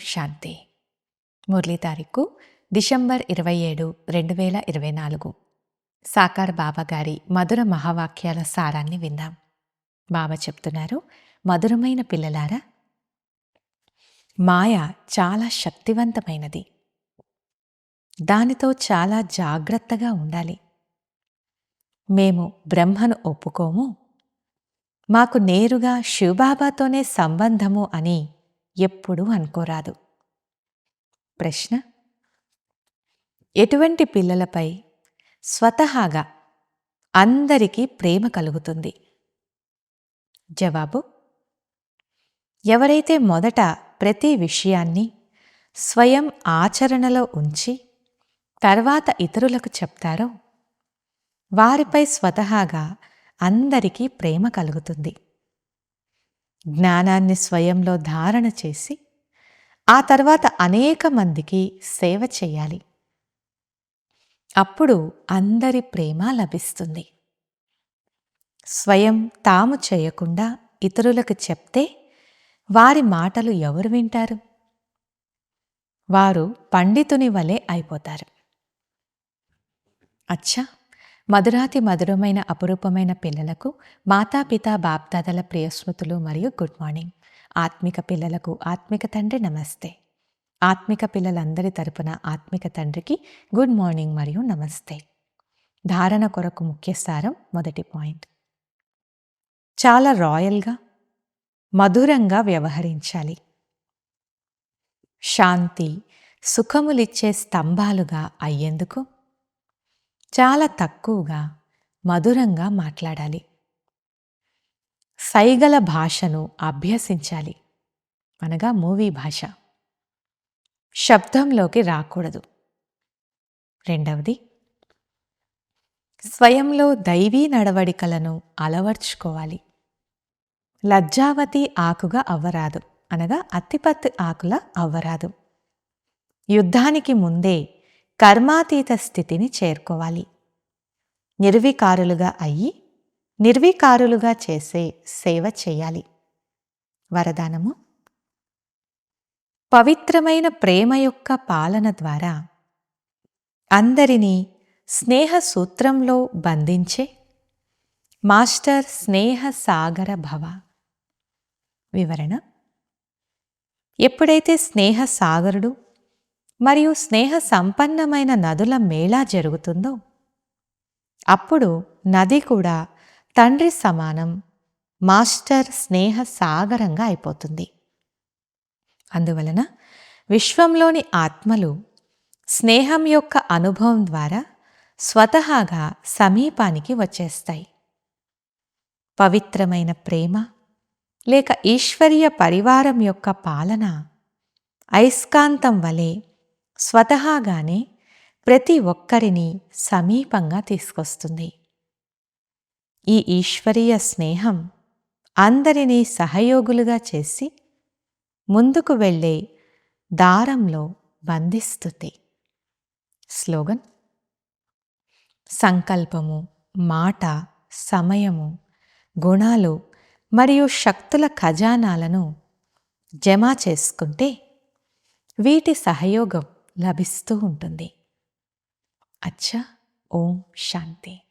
శాంతి. మురళీ తారీఖు డిసెంబర్ ఇరవై ఏడు రెండు వేల ఇరవై నాలుగు. సాకార్ బాబా గారి మధుర మహావాక్యాల సారాన్ని విందాం. బాబా చెప్తున్నారు మధురమైన పిల్లలారా మాయ చాలా శక్తివంతమైనది. దానితో చాలా జాగ్రత్తగా ఉండాలి. మేము బ్రహ్మను ఒప్పుకోము మాకు నేరుగా శివబాబాతోనే సంబంధము అని ఎప్పుడూ అనుకోరాదు. ప్రశ్న? ఎటువంటి పిల్లలపై స్వతహాగా అందరికీ ప్రేమ కలుగుతుంది? జవాబు? ఎవరైతే మొదట ప్రతి విషయాన్ని స్వయం ఆచరణలో ఉంచి తర్వాత ఇతరులకు చెప్తారో వారిపై స్వతహాగా అందరికీ ప్రేమ కలుగుతుంది. జ్ఞానాన్ని స్వయంలో ధారణ చేసి ఆ తర్వాత అనేక మందికి సేవ చేయాలి. అప్పుడు అందరి ప్రేమ లభిస్తుంది. స్వయం తాము చేయకుండా ఇతరులకు చెప్తే వారి మాటలు ఎవరు వింటారు? వారు పండితుని వలె అయిపోతారు. అచ్చా! మధురాతి మధురమైన అపురూపమైన పిల్లలకు మాతాపిత బాప్దాదల ప్రియస్మృతులు మరియు గుడ్ మార్నింగ్. ఆత్మిక పిల్లలకు ఆత్మిక తండ్రి నమస్తే. ఆత్మిక పిల్లలందరి తరపున ఆత్మిక తండ్రికి గుడ్ మార్నింగ్ మరియు నమస్తే. ధారణ కొరకు ముఖ్య సారం మొదటి పాయింట్. చాలా రాయల్గా మధురంగా వ్యవహరించాలి. శాంతి సుఖములిచ్చే స్తంభాలుగా అయ్యేందుకు చాలా తక్కువగా మధురంగా మాట్లాడాలి. సైగల భాషను అభ్యసించాలి. అనగా మూవీ భాష. శబ్దంలోకి రాకూడదు. రెండవది స్వయంలో దైవీ నడవడికలను అలవర్చుకోవాలి. లజ్జావతి ఆకుగా అవ్వరాదు. అనగా అత్తిపత్తి ఆకుల అవ్వరాదు. యుద్ధానికి ముందే కర్మాతీత స్థితిని చేరుకోవాలి. నిర్వికారులుగా అయ్యి నిర్వికారులుగా చేసే సేవ చేయాలి. వరదానము. పవిత్రమైన ప్రేమ యొక్క పాలన ద్వారా అందరినీ స్నేహ సూత్రంలో బంధించే మాస్టర్ స్నేహ సాగర భవ. వివరణ. ఎప్పుడైతే స్నేహ సాగరుడు మరియు స్నేహ సంపన్నమైన నదుల మేళా జరుగుతుందో? అప్పుడు నది కూడా తండ్రి సమానం మాస్టర్ స్నేహ సాగరంగా అయిపోతుంది. అందువలన విశ్వంలోని ఆత్మలు స్నేహం యొక్క అనుభవం ద్వారా స్వతహాగా సమీపానికి వచ్చేస్తాయి. పవిత్రమైన ప్రేమ లేక ఈశ్వరీయ పరివారం యొక్క పాలన అయస్కాంతం వలె స్వతహాగానే ప్రతి ఒక్కరిని సమీపంగా తీసుకొస్తుంది. ఈ ఈశ్వరీయ స్నేహం అందరినీ సహయోగులుగా చేసి ముందుకు వెళ్ళే దారంలో బంధిస్తుంది. స్లోగన్ సంకల్పము మాట సమయము గుణాలు మరియు శక్తుల ఖజానాలను జమ చేసుకుంటే వీటి సహయోగం లభిస్తూ ఉంటుంది. అచ్చా ఓం శాంతి.